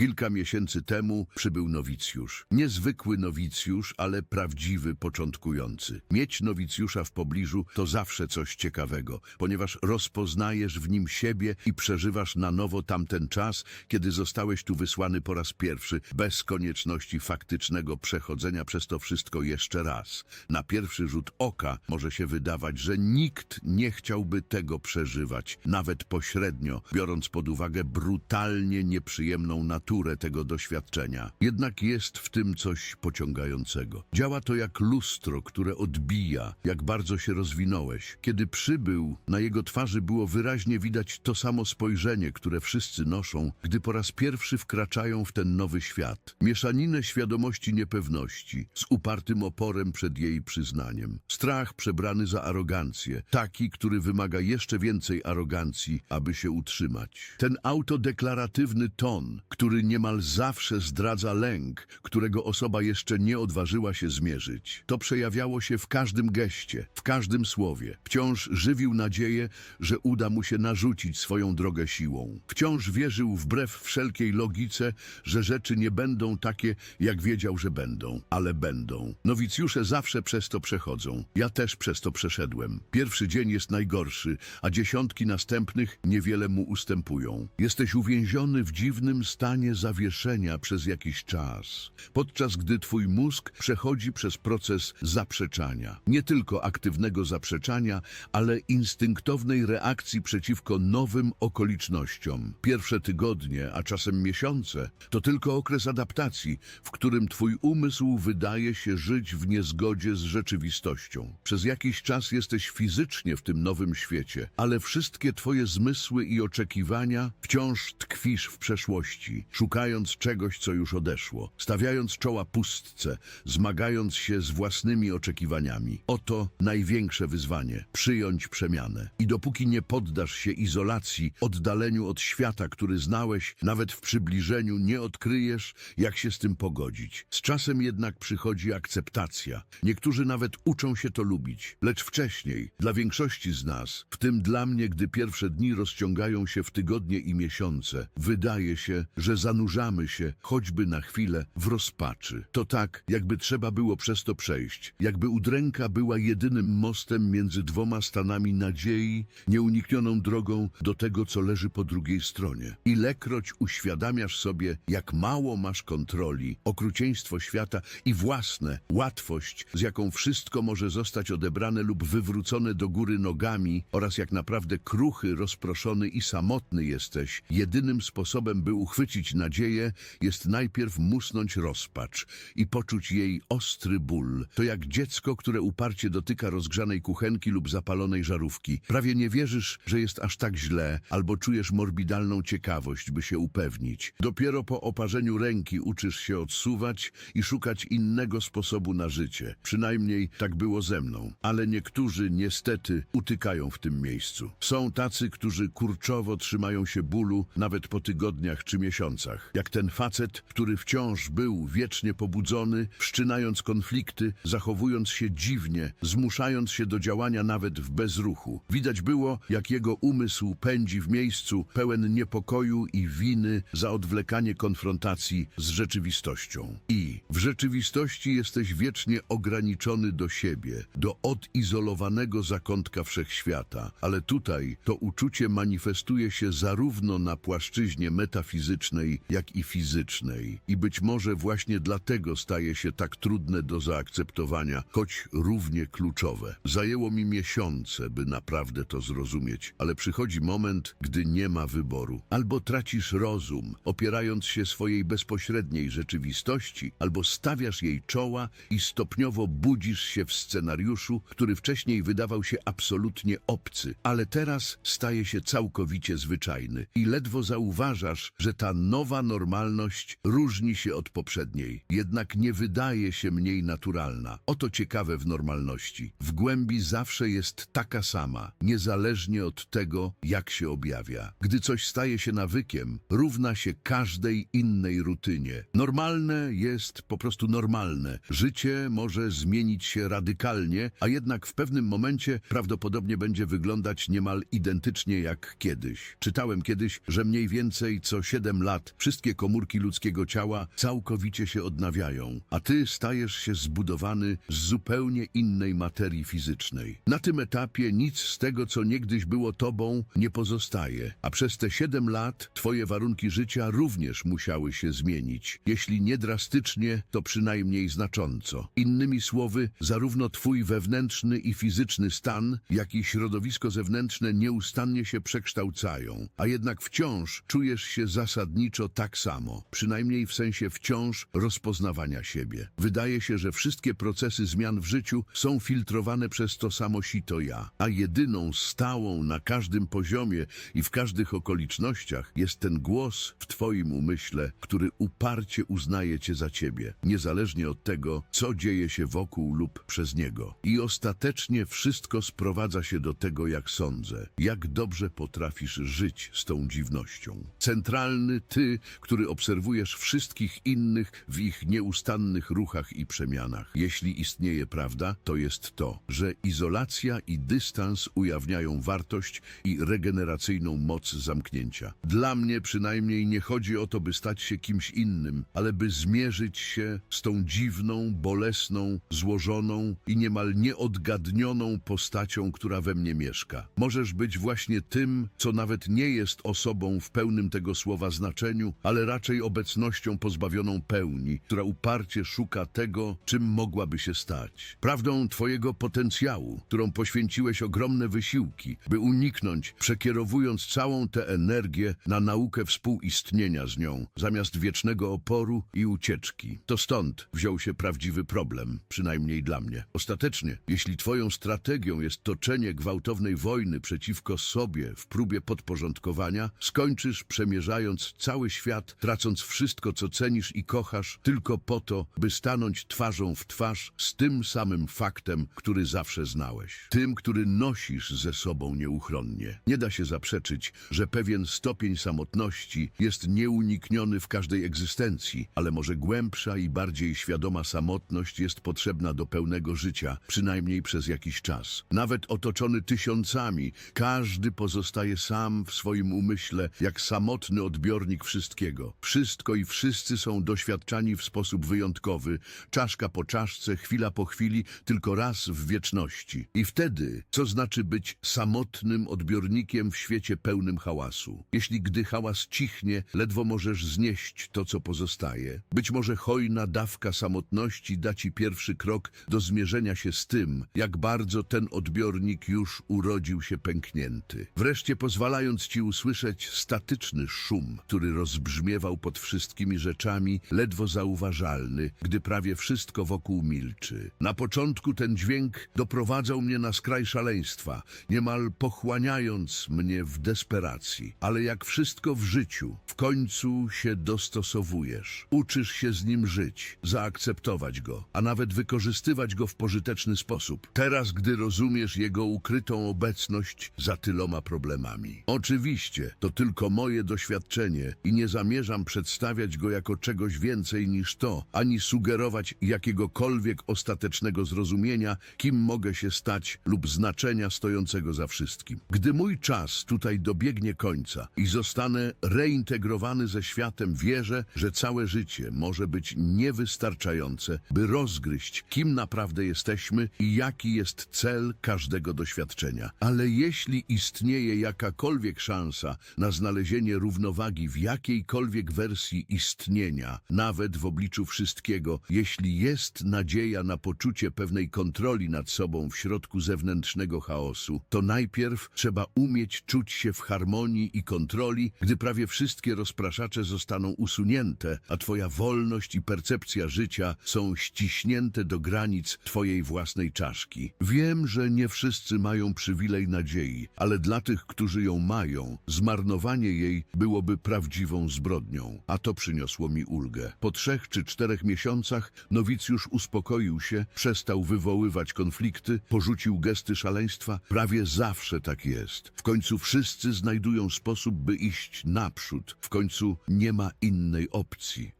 Kilka miesięcy temu przybył nowicjusz. Niezwykły nowicjusz, ale prawdziwy początkujący. Mieć nowicjusza w pobliżu to zawsze coś ciekawego, ponieważ rozpoznajesz w nim siebie i przeżywasz na nowo tamten czas, kiedy zostałeś tu wysłany po raz pierwszy, bez konieczności faktycznego przechodzenia przez to wszystko jeszcze raz. Na pierwszy rzut oka może się wydawać, że nikt nie chciałby tego przeżywać, nawet pośrednio, biorąc pod uwagę brutalnie nieprzyjemną naturę tego doświadczenia. Jednak jest w tym coś pociągającego. Działa to jak lustro, które odbija, jak bardzo się rozwinąłeś. Kiedy przybył, na jego twarzy było wyraźnie widać to samo spojrzenie, które wszyscy noszą, gdy po raz pierwszy wkraczają w ten nowy świat. Mieszaninę świadomości niepewności, z upartym oporem przed jej przyznaniem. Strach przebrany za arogancję, taki, który wymaga jeszcze więcej arogancji, aby się utrzymać. Ten autodeklaratywny ton, który niemal zawsze zdradza lęk, którego osoba jeszcze nie odważyła się zmierzyć. To przejawiało się w każdym geście, w każdym słowie. Wciąż żywił nadzieję, że uda mu się narzucić swoją drogę siłą. Wciąż wierzył wbrew wszelkiej logice, że rzeczy nie będą takie, jak wiedział, że będą, ale będą. Nowicjusze zawsze przez to przechodzą. Ja też przez to przeszedłem. Pierwszy dzień jest najgorszy, a dziesiątki następnych niewiele mu ustępują. Jesteś uwięziony w dziwnym stanie zawieszenia przez jakiś czas, podczas gdy twój mózg przechodzi przez proces zaprzeczania. Nie tylko aktywnego zaprzeczania, ale instynktownej reakcji przeciwko nowym okolicznościom. Pierwsze tygodnie, a czasem miesiące, to tylko okres adaptacji, w którym twój umysł wydaje się żyć w niezgodzie z rzeczywistością. Przez jakiś czas jesteś fizycznie w tym nowym świecie, ale wszystkie twoje zmysły i oczekiwania wciąż tkwisz w przeszłości, szukając czegoś, co już odeszło, stawiając czoła pustce, zmagając się z własnymi oczekiwaniami. Oto największe wyzwanie przyjąć przemianę. I dopóki nie poddasz się izolacji, oddaleniu od świata, który znałeś, nawet w przybliżeniu, nie odkryjesz, jak się z tym pogodzić. Z czasem jednak przychodzi akceptacja. Niektórzy nawet uczą się to lubić, lecz wcześniej, dla większości z nas, w tym dla mnie, gdy pierwsze dni rozciągają się w tygodnie i miesiące, wydaje się, że zanurzamy się, choćby na chwilę, w rozpaczy. To tak, jakby trzeba było przez to przejść, jakby udręka była jedynym mostem między dwoma stanami nadziei, nieuniknioną drogą do tego, co leży po drugiej stronie. Ilekroć uświadamiasz sobie, jak mało masz kontroli, okrucieństwo świata i własne, łatwość, z jaką wszystko może zostać odebrane lub wywrócone do góry nogami oraz jak naprawdę kruchy, rozproszony i samotny jesteś, jedynym sposobem, by uchwycić nadzieję, jest najpierw musnąć rozpacz i poczuć jej ostry ból. To jak dziecko, które uparcie dotyka rozgrzanej kuchenki lub zapalonej żarówki. Prawie nie wierzysz, że jest aż tak źle, albo czujesz morbidalną ciekawość, by się upewnić. Dopiero po oparzeniu ręki uczysz się odsuwać i szukać innego sposobu na życie. Przynajmniej tak było ze mną. Ale niektórzy niestety utykają w tym miejscu. Są tacy, którzy kurczowo trzymają się bólu nawet po tygodniach czy miesiącach. Jak ten facet, który wciąż był wiecznie pobudzony, wszczynając konflikty, zachowując się dziwnie, zmuszając się do działania nawet w bezruchu. Widać było, jak jego umysł pędzi w miejscu pełen niepokoju i winy za odwlekanie konfrontacji z rzeczywistością. I w rzeczywistości jesteś wiecznie ograniczony do siebie, do odizolowanego zakątka wszechświata, ale tutaj to uczucie manifestuje się zarówno na płaszczyźnie metafizycznej, jak i fizycznej. I być może właśnie dlatego staje się tak trudne do zaakceptowania, choć równie kluczowe. Zajęło mi miesiące, by naprawdę to zrozumieć, ale przychodzi moment, gdy nie ma wyboru. Albo tracisz rozum, opierając się swojej bezpośredniej rzeczywistości, albo stawiasz jej czoła i stopniowo budzisz się w scenariuszu, który wcześniej wydawał się absolutnie obcy, ale teraz staje się całkowicie zwyczajny i ledwo zauważasz, że ta nowa normalność różni się od poprzedniej, jednak nie wydaje się mniej naturalna. Oto ciekawe w normalności. W głębi zawsze jest taka sama, niezależnie od tego, jak się objawia. Gdy coś staje się nawykiem, równa się każdej innej rutynie. Normalne jest po prostu normalne. Życie może zmienić się radykalnie, a jednak w pewnym momencie prawdopodobnie będzie wyglądać niemal identycznie jak kiedyś. Czytałem kiedyś, że mniej więcej co 7 lat wszystkie komórki ludzkiego ciała całkowicie się odnawiają, a ty stajesz się zbudowany z zupełnie innej materii fizycznej. Na tym etapie nic z tego, co niegdyś było tobą, nie pozostaje, a przez te siedem lat twoje warunki życia również musiały się zmienić. Jeśli nie drastycznie, to przynajmniej znacząco. Innymi słowy, zarówno twój wewnętrzny i fizyczny stan, jak i środowisko zewnętrzne nieustannie się przekształcają, a jednak wciąż czujesz się zasadniczo tak samo, przynajmniej w sensie wciąż rozpoznawania siebie. Wydaje się, że wszystkie procesy zmian w życiu są filtrowane przez to samo sito ja, a jedyną stałą na każdym poziomie i w każdych okolicznościach jest ten głos w twoim umyśle, który uparcie uznaje cię za ciebie, niezależnie od tego, co dzieje się wokół lub przez niego. I ostatecznie wszystko sprowadza się do tego, jak sądzę, jak dobrze potrafisz żyć z tą dziwnością. Centralny ty, który obserwujesz wszystkich innych w ich nieustannych ruchach i przemianach. Jeśli istnieje prawda, to jest to, że izolacja i dystans ujawniają wartość i regeneracyjną moc zamknięcia. Dla mnie przynajmniej nie chodzi o to, by stać się kimś innym, ale by zmierzyć się z tą dziwną, bolesną, złożoną i niemal nieodgadnioną postacią, która we mnie mieszka. Możesz być właśnie tym, co nawet nie jest osobą w pełnym tego słowa znaczeniu, ale raczej obecnością pozbawioną pełni, która uparcie szuka tego, czym mogłaby się stać. Prawdą twojego potencjału, którą poświęciłeś ogromne wysiłki, by uniknąć, przekierowując całą tę energię na naukę współistnienia z nią, zamiast wiecznego oporu i ucieczki. To stąd wziął się prawdziwy problem, przynajmniej dla mnie. Ostatecznie, jeśli twoją strategią jest toczenie gwałtownej wojny przeciwko sobie w próbie podporządkowania, skończysz przemierzając cały świat, tracąc wszystko, co cenisz i kochasz, tylko po to, by stanąć twarzą w twarz z tym samym faktem, który zawsze znałeś. Tym, który nosisz ze sobą nieuchronnie. Nie da się zaprzeczyć, że pewien stopień samotności jest nieunikniony w każdej egzystencji, ale może głębsza i bardziej świadoma samotność jest potrzebna do pełnego życia, przynajmniej przez jakiś czas. Nawet otoczony tysiącami, każdy pozostaje sam w swoim umyśle, jak samotny odbiornik wszystkiego. Wszystko i wszyscy są doświadczani w sposób wyjątkowy, czaszka po czaszce, chwila po chwili, tylko raz w wieczności. I wtedy, co znaczy być samotnym odbiornikiem w świecie pełnym hałasu? Jeśli gdy hałas cichnie, ledwo możesz znieść to, co pozostaje. Być może hojna dawka samotności da ci pierwszy krok do zmierzenia się z tym, jak bardzo ten odbiornik już urodził się pęknięty. Wreszcie pozwalając ci usłyszeć statyczny szum, który rozbrzmiewał pod wszystkimi rzeczami, ledwo zauważalny, gdy prawie wszystko wokół milczy. Na początku ten dźwięk doprowadzał mnie na skraj szaleństwa, niemal pochłaniając mnie w desperacji. Ale jak wszystko w życiu, w końcu się dostosowujesz. Uczysz się z nim żyć, zaakceptować go, a nawet wykorzystywać go w pożyteczny sposób. Teraz, gdy rozumiesz jego ukrytą obecność za tyloma problemami. Oczywiście, to tylko moje doświadczenie i nie zamierzam przedstawiać go jako czegoś więcej niż to, ani sugerować jakiegokolwiek ostatecznego zrozumienia, kim mogę się stać lub znaczenia stojącego za wszystkim. Gdy mój czas tutaj dobiegnie końca i zostanę reintegrowany ze światem, wierzę, że całe życie może być niewystarczające, by rozgryźć, kim naprawdę jesteśmy i jaki jest cel każdego doświadczenia. Ale jeśli istnieje jakakolwiek szansa na znalezienie równowagi w jakiejkolwiek wersji istnienia, nawet w obliczu wszystkiego, jeśli jest nadzieja na poczucie pewnej kontroli nad sobą w środku zewnętrznego chaosu, to najpierw trzeba umieć czuć się w harmonii i kontroli, gdy prawie wszystkie rozpraszacze zostaną usunięte, a twoja wolność i percepcja życia są ściśnięte do granic twojej własnej czaszki. Wiem, że nie wszyscy mają przywilej nadziei, ale dla tych, którzy ją mają, zmarnowanie jej byłoby zbrodnią, a to przyniosło mi ulgę. Po trzech czy czterech miesiącach nowicjusz uspokoił się, przestał wywoływać konflikty, porzucił gesty szaleństwa. Prawie zawsze tak jest. W końcu wszyscy znajdują sposób, by iść naprzód. W końcu nie ma innej opcji.